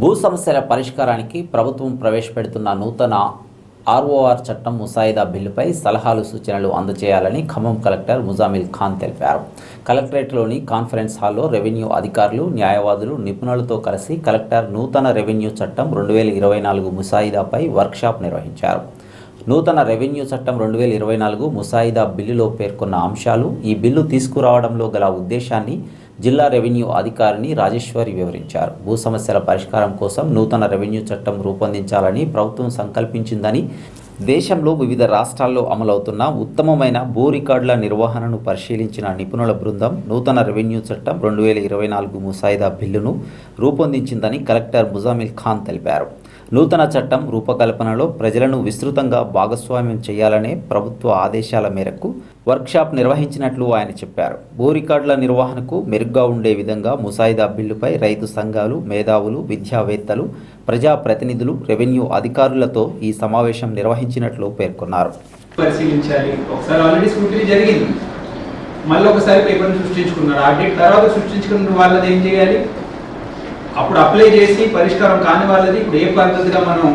భూ సమస్యల పరిష్కారానికి ప్రభుత్వం ప్రవేశపెడుతున్న నూతన ఆర్ఓఆర్ చట్టం ముసాయిదా బిల్లుపై సలహాలు సూచనలు అందజేయాలని ఖమ్మం కలెక్టర్ ముజామిల్ ఖాన్ తెలిపారు. కలెక్టరేట్లోని కాన్ఫరెన్స్ హాల్లో రెవెన్యూ అధికారులు న్యాయవాదులు నిపుణులతో కలిసి కలెక్టర్ నూతన రెవెన్యూ చట్టం రెండు వేల ఇరవై నాలుగు ముసాయిదాపై వర్క్షాప్ నిర్వహించారు. నూతన రెవెన్యూ చట్టం రెండు వేల ఇరవై నాలుగు ముసాయిదా బిల్లులో పేర్కొన్న అంశాలు ఈ బిల్లు తీసుకురావడంలో గల ఉద్దేశాన్ని జిల్లా రెవెన్యూ అధికారిని రాజేశ్వరి వివరించారు. భూ సమస్యల పరిష్కారం కోసం నూతన రెవెన్యూ చట్టం రూపొందించాలని ప్రభుత్వం సంకల్పించిందని దేశంలో వివిధ రాష్ట్రాల్లో అమలవుతున్న ఉత్తమమైన భూ రికార్డుల నిర్వహణను పరిశీలించిన నిపుణుల బృందం నూతన రెవెన్యూ చట్టం రెండు వేల ఇరవై నాలుగు ముసాయిదా బిల్లును రూపొందించిందని కలెక్టర్ ముజామిల్ ఖాన్ తెలిపారు. నూతన చట్టం రూపకల్పనలో ప్రజలను విస్తృతంగా భాగస్వామ్యం చేయాలనే ప్రభుత్వ ఆదేశాల మేరకు వర్క్షాప్ నిర్వహించినట్లు ఆయన చెప్పారు. భూ రికార్డుల నిర్వహణకు మెరుగ్గా ఉండే విధంగా ముసాయిదా బిల్లుపై రైతు సంఘాలు మేధావులు విద్యావేత్తలు ప్రజాప్రతినిధులు రెవెన్యూ అధికారులతో ఈ సమావేశం నిర్వహించినట్లు పేర్కొన్నారు. పరిశీలించాలి. ఒకసారి ఆల్రెడీ జరిగింది. మళ్ళీ ఒకసారి పేపర్ని సృష్టించుకున్నారు. ఆ తర్వాత సృష్టించుకున్న వాళ్ళది ఏం చేయాలి? అప్పుడు అప్లై చేసి పరిష్కారం కాని వాళ్ళది ఇప్పుడు ఏ పద్ధతిగా మనం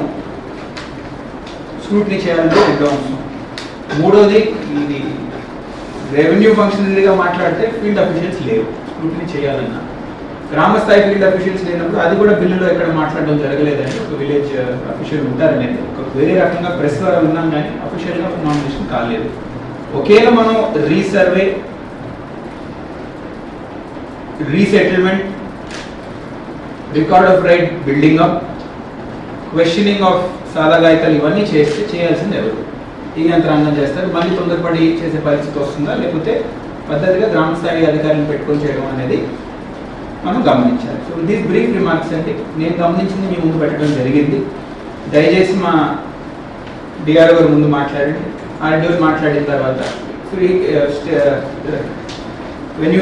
స్క్రూటినీ చేయాలంటే రెండో అంశం మూడోది ఇది రెవెన్యూ ఫంక్షనరీగా మాట్లాడితే ఫీల్డ్ అఫీషియల్స్ లేవు స్క్రూటినీ చేయాలన్నా. గ్రామ స్థాయి ఫీల్డ్ అఫీషియల్స్ లేనప్పుడు అది కూడా బిల్లులో ఎక్కడ మాట్లాడడం జరగలేదని ఒక విలేజ్ అఫీషియల్ ఉంటారనేది ఒక వేరే రకంగా ప్రెస్ ద్వారా ఉన్నాం కానీ అఫీషియల్గా నామినేషన్ కాలేదు. ఒకేలా మనం resurvey resettlement record of right building up questioning of సాదాగాయతలు ఇవన్నీ చేస్తే చేయాల్సింది ఎవరు? ఈ యంత్రాంగం చేస్తారు. మళ్ళీ తొందరపడి చేసే పరిస్థితి వస్తుందా? లేకపోతే పద్ధతిగా గ్రామ స్థాయి అధికారులను పెట్టుకొని చేయడం అనేది మనం గమనించాలి. సో దీస్ బ్రీఫ్ రిమార్క్స్ అండి నేను గమనించింది మీ ముందు పెట్టడం జరిగింది. దయచేసి మా డిఆర్ గారు ముందు మాట్లాడండి. ఆర్డీఓ మాట్లాడిన తర్వాత ఫ్రీ వెన్యూ